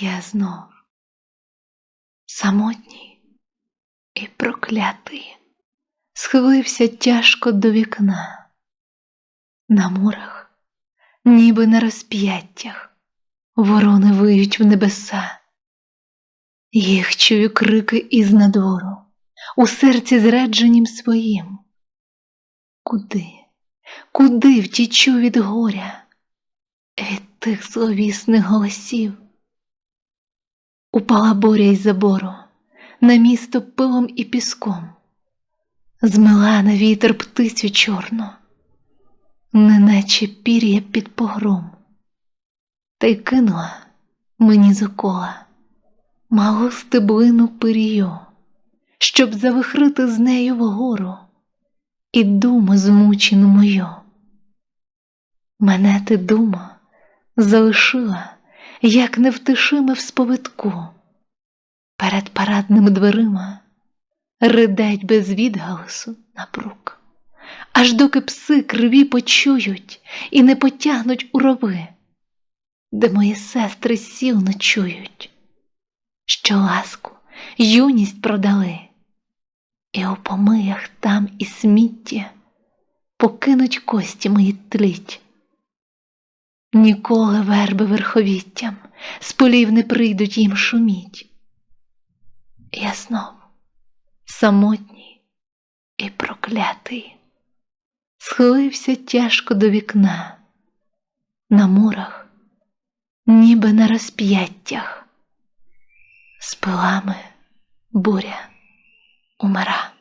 Я знов самотній і проклятий, схилився тяжко до вікна, на мурах, ніби на розп'яттях, ворони виють в небеса. Їх чую крики із надвору, у серці зрадженім своїм. Куди, куди втічу від горя, від тих зловісних голосів? Упала боря із забору, на місто пилом і піском, змила на вітер птицю чорну, неначе пір'я під погром, та й кинула мені з окола малу стеблину пирію, щоб завихрити з нею вгору і думу змучену мою. Мене ти дума залишила, як невтишиме в сповитку, перед парадними дверима ридать без відгаласу напрук, аж доки пси криві почують і не потягнуть у рови, де мої сестри сіл ночують, що ласку, юність продали, і у помиях там і смітті покинуть кості мої тліть. Ніколи верби верховіттям з полів не прийдуть їм шуміть. Я знов самотній і проклятий, схилився тяжко до вікна, на мурах, ніби на розп'яттях, з пилами буря умира.